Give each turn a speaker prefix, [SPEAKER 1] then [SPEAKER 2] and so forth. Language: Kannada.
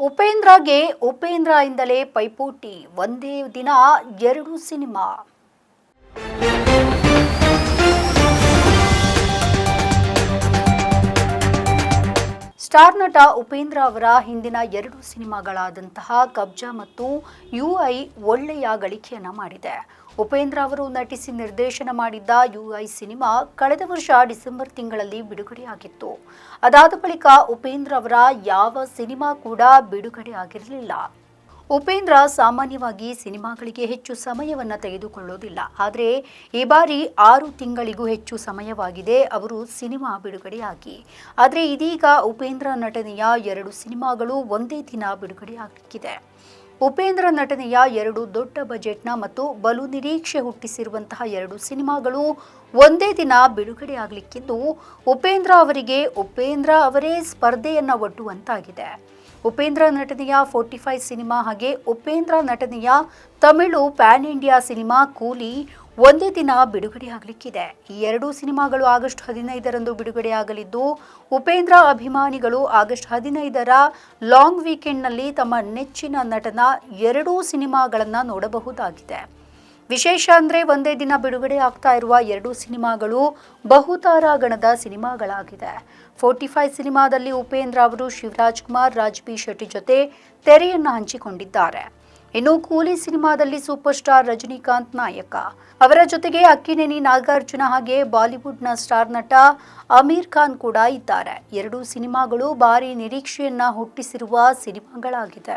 [SPEAKER 1] ಉಪೇಂದ್ರಗೆ ಉಪೇಂದ್ರ ಇಂದಲೇ ಪೈಪೋಟಿ ಒಂದೇ ದಿನ ಎರಡು ಸಿನಿಮಾ. ಸ್ಟಾರ್ ನಟ ಉಪೇಂದ್ರ ಅವರ ಹಿಂದಿನ ಎರಡು ಸಿನಿಮಾಗಳಾದಂತಹ ಕಬ್ಜಾ ಮತ್ತು ಯು ಐ ಒಳ್ಳೆಯ ಗಳಿಕೆಯನ್ನು ಮಾಡಿದೆ. ಉಪೇಂದ್ರ ಅವರು ನಟಿಸಿ ನಿರ್ದೇಶನ ಮಾಡಿದ್ದ ಯು ಐ ಸಿನಿಮಾ ಕಳೆದ ವರ್ಷ ಡಿಸೆಂಬರ್ ತಿಂಗಳಲ್ಲಿ ಬಿಡುಗಡೆಯಾಗಿತ್ತು. ಅದಾದ ಬಳಿಕ ಉಪೇಂದ್ರ ಅವರ ಯಾವ ಸಿನಿಮಾ ಕೂಡ ಬಿಡುಗಡೆ ಆಗಿರಲಿಲ್ಲ. ಉಪೇಂದ್ರ ಸಾಮಾನ್ಯವಾಗಿ ಸಿನಿಮಾಗಳಿಗೆ ಹೆಚ್ಚು ಸಮಯವನ್ನು ತೆಗೆದುಕೊಳ್ಳೋದಿಲ್ಲ. ಆದರೆ ಈ ಬಾರಿ ಆರು ತಿಂಗಳಿಗೂ ಹೆಚ್ಚು ಸಮಯವಾಗಿದೆ ಅವರು ಸಿನಿಮಾ ಬಿಡುಗಡೆಯಾಗಿ. ಆದರೆ ಇದೀಗ ಉಪೇಂದ್ರ ನಟನೆಯ ಎರಡು ಸಿನಿಮಾಗಳು ಒಂದೇ ದಿನ ಬಿಡುಗಡೆಯಾಗಿದೆ ಉಪೇಂದ್ರ ನಟನೆಯ ಎರಡು ದೊಡ್ಡ ಬಜೆಟ್ನ ಮತ್ತು ಬಲು ನಿರೀಕ್ಷೆ ಹುಟ್ಟಿಸಿರುವಂತಹ ಎರಡು ಸಿನಿಮಾಗಳು ಒಂದೇ ದಿನ ಬಿಡುಗಡೆಯಾಗಲಿಕ್ಕಿದ್ದು ಉಪೇಂದ್ರ ಅವರಿಗೆ ಉಪೇಂದ್ರ ಅವರೇ ಸ್ಪರ್ಧೆಯನ್ನು ಒಡ್ಡುವಂತಾಗಿದೆ. ಉಪೇಂದ್ರ ನಟನೆಯ ಫೋರ್ಟಿ ಫೈವ್ ಸಿನಿಮಾ ಹಾಗೆ ಉಪೇಂದ್ರ ನಟನೆಯ ತಮಿಳು ಪ್ಯಾನ್ ಇಂಡಿಯಾ ಸಿನಿಮಾ ಕೂಲಿ ಒಂದೇ ದಿನ ಬಿಡುಗಡೆಯಾಗಲಿಕ್ಕಿದೆ ಈ ಎರಡೂ ಸಿನಿಮಾಗಳು ಆಗಸ್ಟ್ ಹದಿನೈದರಂದು ಬಿಡುಗಡೆಯಾಗಲಿದ್ದು ಉಪೇಂದ್ರ ಅಭಿಮಾನಿಗಳು ಆಗಸ್ಟ್ ಹದಿನೈದರ ಲಾಂಗ್ ವೀಕೆಂಡ್ನಲ್ಲಿ ತಮ್ಮ ನೆಚ್ಚಿನ ನಟನ ಎರಡೂ ಸಿನಿಮಾಗಳನ್ನು ನೋಡಬಹುದಾಗಿದೆ. ವಿಶೇಷ ಅಂದರೆ ಒಂದೇ ದಿನ ಬಿಡುಗಡೆ ಆಗ್ತಾ ಇರುವ ಎರಡು ಸಿನಿಮಾಗಳು ಬಹುತಾರಾಗಣದ ಸಿನಿಮಾಗಳಾಗಿದೆ. ಫೋರ್ಟಿ ಫೈವ್ ಸಿನಿಮಾದಲ್ಲಿ ಉಪೇಂದ್ರ ಅವರು, ಶಿವರಾಜ್ ಕುಮಾರ್ ರಾಜ್ ಬಿ ಶೆಟ್ಟಿ ಜೊತೆ ತೆರೆಯನ್ನು ಹಂಚಿಕೊಂಡಿದ್ದಾರೆ. ಇನ್ನು ಕೂಲಿ ಸಿನಿಮಾದಲ್ಲಿ ಸೂಪರ್ ಸ್ಟಾರ್ ರಜನಿಕಾಂತ್ ನಾಯಕ. ಅವರ ಜೊತೆಗೆ ಅಕ್ಕಿನೇನಿ ನಾಗಾರ್ಜುನ ಹಾಗೆ ಬಾಲಿವುಡ್ನ ಸ್ಟಾರ್ ನಟ ಅಮೀರ್ ಖಾನ್ ಕೂಡ ಇದ್ದಾರೆ. ಎರಡೂ ಸಿನಿಮಾಗಳು ಭಾರಿ ನಿರೀಕ್ಷೆಯನ್ನ ಹುಟ್ಟಿಸಿರುವ ಸಿನಿಮಾಗಳಾಗಿದೆ.